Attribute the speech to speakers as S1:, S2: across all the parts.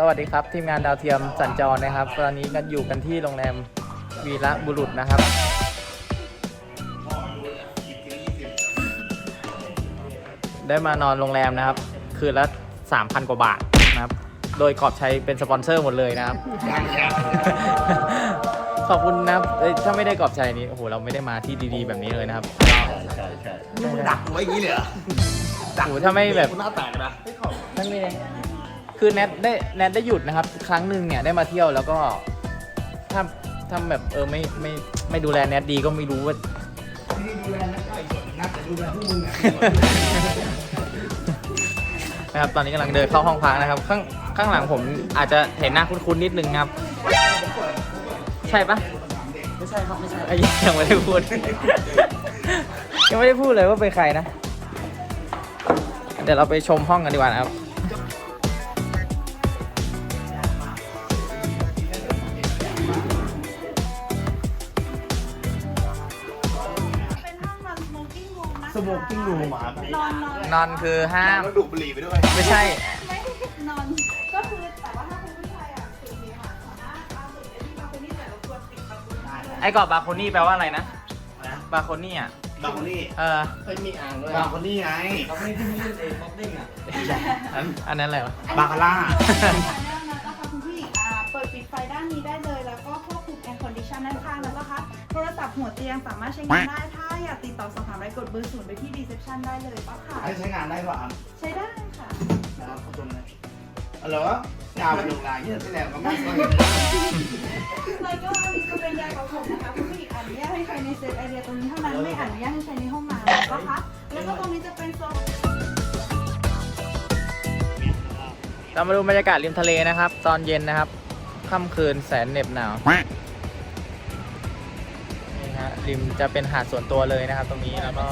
S1: สวัสดีครับ ทีมงานดาวเทียมสัญจรนะครับ ตอนนี้กันอยู่กันที่โรงแรมวีระบุรุษนะครับ ได้มานอนโรงแรมนะครับ คืนละ 3,000 กว่าบาทนะครับ โดยกอบชัยเป็นสปอนเซอร์หมดเลยนะครับ ขอบคุณนะครับเอ้ยถ้าไม่ได้กอบชัยนี้โอ้โหเราไม่ได้มาที่ดีๆ แบบนี้เลยนะครับ
S2: ใช่ใช่นี่มึงดักกูไว้อย่างนี้เลยเหรอ
S1: โอ้โหถ้าไม่แบบ
S2: กูหน้าแตกนะ
S1: ทั้งนี้ คือแนทได้แนทได้หยุดนะครับ ครั้งหนึ่งเนี่ยได้มาเที่ยวแล้วก็ถ้าถ้าแบบเออไม่ไม่ไม่ดูแลแนทดีก็ไม่รู้ว่า
S2: ที่ดูแลนักไก่สดนักแต่ดูแลพวกมึงอะ
S1: นะครับตอนนี้กำลังเดินเข้าห้องพักนะครับข้างข้างหลังผมอาจจะเห็นหน้าคุ้นๆนิดนึงครับ ใช่ปะ
S2: ไม่ใช่ครับไม่ใช่
S1: ไอ้ยังไม่ได้พูด ยังไม่ได้พูดเลยว่าเป็นใครนะ เดี๋ยวเราไปชมห้องกันดีกว่านะครับ
S3: รูมนะคะ
S2: สโมกกิ้งรูมอะ
S3: นอนนอน
S1: นอนคือห้าม
S2: แล้วดูดบุหรี่ไปด้วย
S1: ไม่ใช่
S3: ไม่นอนก็คือแต่ว่าถ้าคุณผู้ชายอะคือมีค่ะสามารถเอาสุดได้ที่บางคนนี่แต่เราควรปิดประตูได้เลย
S1: ไอ้กรอบบาโคนี่แปลว่าอะไรนะ
S2: นะ
S1: บาโคนี่อะ
S2: บางคนนี่
S1: เออ
S2: เคยมีอ่างด้วยบางคนนี่ไง บางคนนี่ที่ไม่เล่นเองบ็อกซิ่งอะ
S1: อันอันนั้นอะไรวะ
S2: บาคาร่า
S3: หัวเตียงสามารถใช้งานได้ ถ้าอยากติดต่อสอบถามอะไรกดเบอร์ศูนย์ไปที่รีเซพชันได้เลยปะค่ะ
S2: ให้ใช้งานได้ป่ะอะ
S3: ใช้ได้ค่ะ
S2: นะครับผู้ชมนะเหรองานมันลงลายที่ที่แล้วก็ไม่ค่อย
S3: แล้วก็อันนี้จะเป็นยากับผมนะคะคุณผู้หญิงอนุญาตให้ใช้ในเซตแอเรียตรงนี้เท่านั้นไม่อนุญาตให้ใช้ในห้องน้ำนะคะแล้วก็ตรงนี้จะเป็นโซน
S1: เรามาดูบรรยากาศริมทะเลนะครับ ตอนเย็นนะครับค่ำคืนแสนเหน็บหนาวนี่ฮะ ริมจะเป็นหาดส่วนตัวเลยนะครับ ตรงนี้แล้วก็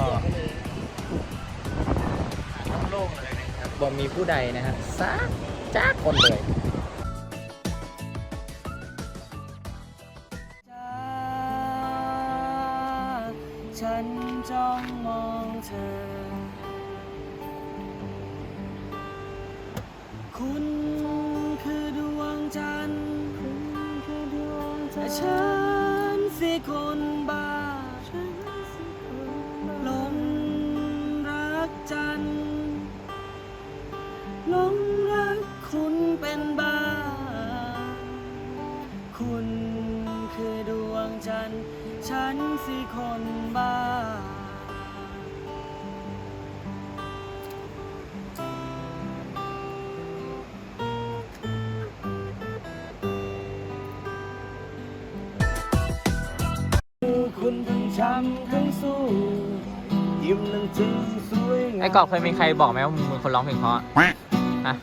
S1: หาดโล่งๆเลยนะครับบ่มีผู้ใดนะฮะซักจ้าคนเลย
S4: ฉันจ้องมองเธอำทั้งสู้ยิ้มนั้นจึงสวยงาม
S1: ไอ้กอบเคยมีใครบอกไหมว่ามึงเป็นคนร้องเพลงเพราะฮะ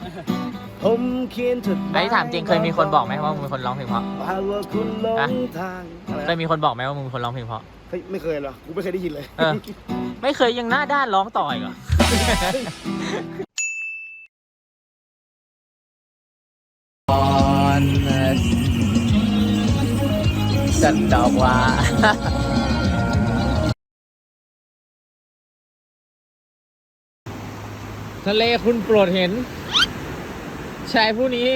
S4: ผมเขียนจดหมาย
S1: ไอ้ถามจริงเคยมีคนบอกไหมว่ามึงเป็นคนร้องเพลงเพราะ
S4: ว่าว่าคุณหลง
S1: ฮะ
S4: ทางอะไร
S1: เคยมีคนบอกไหมว่ามึงเป็นคนร้องเพลงเพราะ
S4: เฮ้ยไม่เคยเหรอกูไม่เคยได้ยินเลย
S1: เออ ไม่เคยยังหน้าด้านร้องต่ออีกเหรอจันดอกว่า ทะเลคุณโปรดเห็น ชายผู้นี้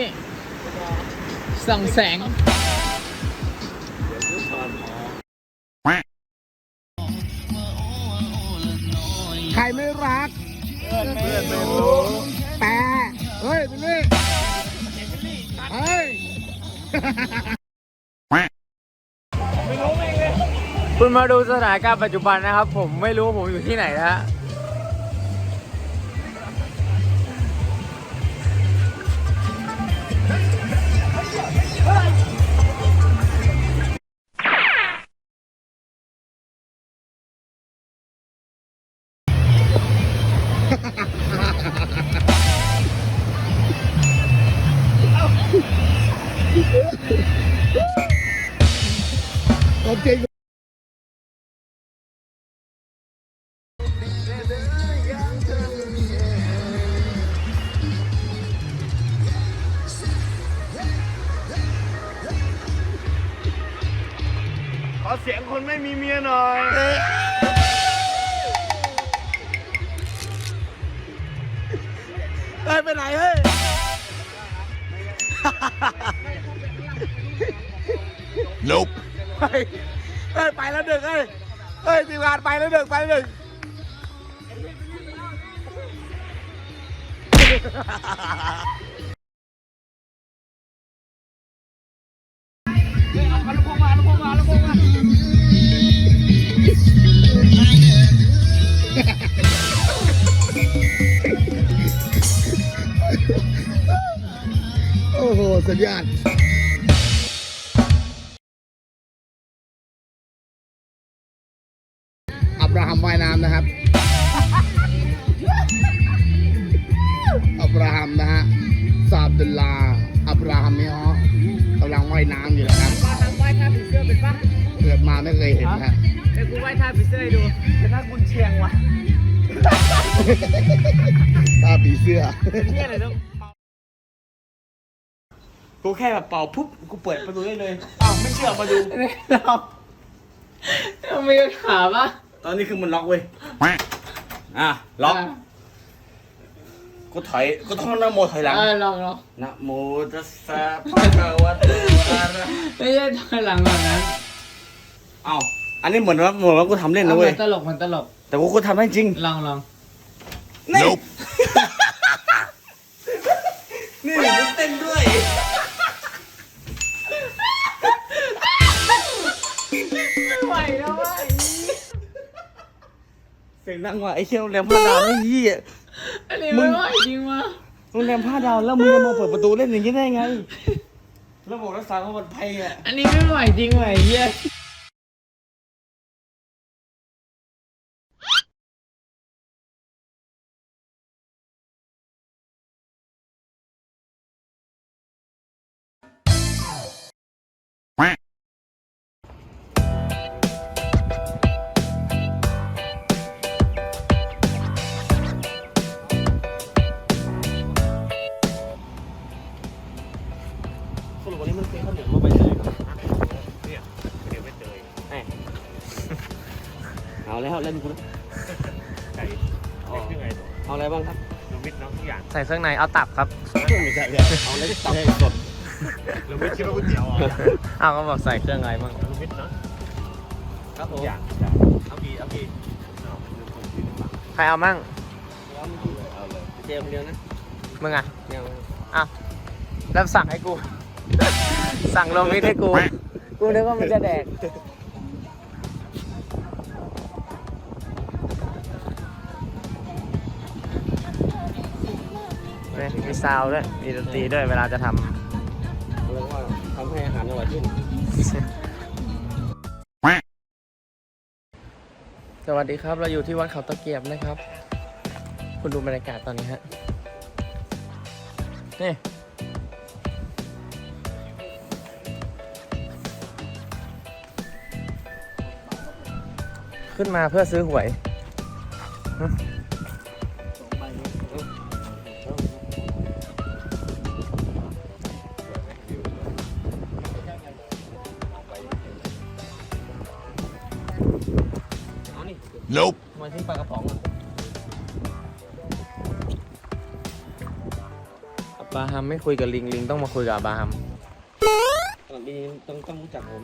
S1: ส่องแสง
S4: ใครไม่รัก เพื่อนไม่รู้แต่ เฮ้ยเป็นนี่เฮ้ย
S1: คุณมาดูสถานการณ์ปัจจุบันนะครับ ผมไม่รู้ผมอยู่ที่ไหนนะฮะ
S4: ผ
S2: อเสียงคนไม่มีเมียหน่อย
S4: เฮ้ยไปไหนเฮ้ย
S5: nope เฮ้ยเฮ้ยไปแล้วหนึ่งเฮ้ยเฮ้ยทีมงานไปแล้วหนึ่งไปแล้วหนึ่ง สุดยอดอับราฮัมว่ายน้ำนะครับ อับราฮัมนะฮะซาบดุลลา อับราฮัมเนี่ยฮะกำลังว่ายน้ำอยู่นะครับ
S1: ทำไหว้ท่าผีเสื้อเป็นปะ
S5: เกิดมาไม่เคยเห็นฮะ
S1: เดี๋ยวกูไหว้ท่าผีเสื้อให้ดูเป็นท่ากุนเชียงว่ะ
S5: ตาผีเสื้อ
S1: เป็นเที่ยอะไรต้อง
S4: กูแค่แบบเป่าปุ๊บกูเปิดประตูได้เลยอ้าวไม่เชื่อมาดู
S1: เราเรามีคำถามปะ
S4: ตอนนี้คือมันล็อกเว้ยอะล็อกกูถอยกูท่องนะโมถอยหลัง
S1: เออลองลอง
S4: นะโมตัสสะภะคะวะโตอะระ
S1: ไม่ใช่ถอยหลังแบบนั้น
S4: เอ้าอันนี้เหมือนว่าเหมือนว่ากูทำเล่น
S1: เอา
S4: นะ
S1: เหมื
S4: เว้
S1: อยนตลกเหมือนตลก
S4: แต่ว่ากูทำได้จริง
S1: ลองลอง
S4: นี่นี่มึงเต้นด้วย สียงดังว่ะไอ้เชี่ยโรงแรมผ้าดาวไอ้ยี่
S1: อันนี้ไม่ไหวจริงว่ะ
S4: โรงแรมผ้าดาวแล้วมึงจะมาเปิดประตูเล่นอย่างนี้ได้ไงระบบรักษาความปลอดภัยอะ
S1: อันนี้ไม่ไหวจริงว่ะไอ้เหี้ย
S4: วันนี้มันเป็นข้าวเหนียวมาไปเลยเนี่ยเดี๋ยวไปเตยเอาแล้วเล่นกูแล้ว
S6: ไก่เล็กยังไงตัว
S4: เอาอะไรบ้างครับ
S6: ลูมิดเนาะทุกอย่าง
S1: ใส่เครื่องในเอาตับครับ
S4: ไม่ใช่เลยเอาอะไรตับสด
S6: ลูมิดคิดว่าก๋วยเตี๋ยวอะ
S1: เอาก็บอกใส่เครื่องในมั่ง
S6: ลูมิดเนาะ
S4: ครับผ
S6: ทุ
S4: ม
S6: กอย่างเอากี่เอากี่เอาหนึ่งคนที่หนึ่งบาท
S1: ใครเอามั่ง
S4: เอาเลยเจมเดียวนะ
S1: มึงอะ
S4: เนี่ย
S1: อ้าวแล้วสั่งให้กู สั่งโลมิดให้กู กูนึกว่ามันจะแดกเนี่ยมีซาวด์ด้วย มีดนตรีด้วย เวลาจะท
S4: เรียกว่าทำให้อาหารอร่อยขึ้นำ
S1: สวัสดีครับ เราอยู่ที่วัดเขาตะเกียบนะครับ คุณดูบรรยากาศตอนนี้ฮะ นี่ ขึ้นมาเพื่อซื้อหวย
S4: เอานี่
S5: nope
S4: ทำไมทิ้งปลากระป๋องอะ
S1: อับบราฮัมไม่คุยกับลิงลิงต้องมาคุยกับอับบราฮัม
S4: ก่อนปีนี้ต้องต้องรู้จักผม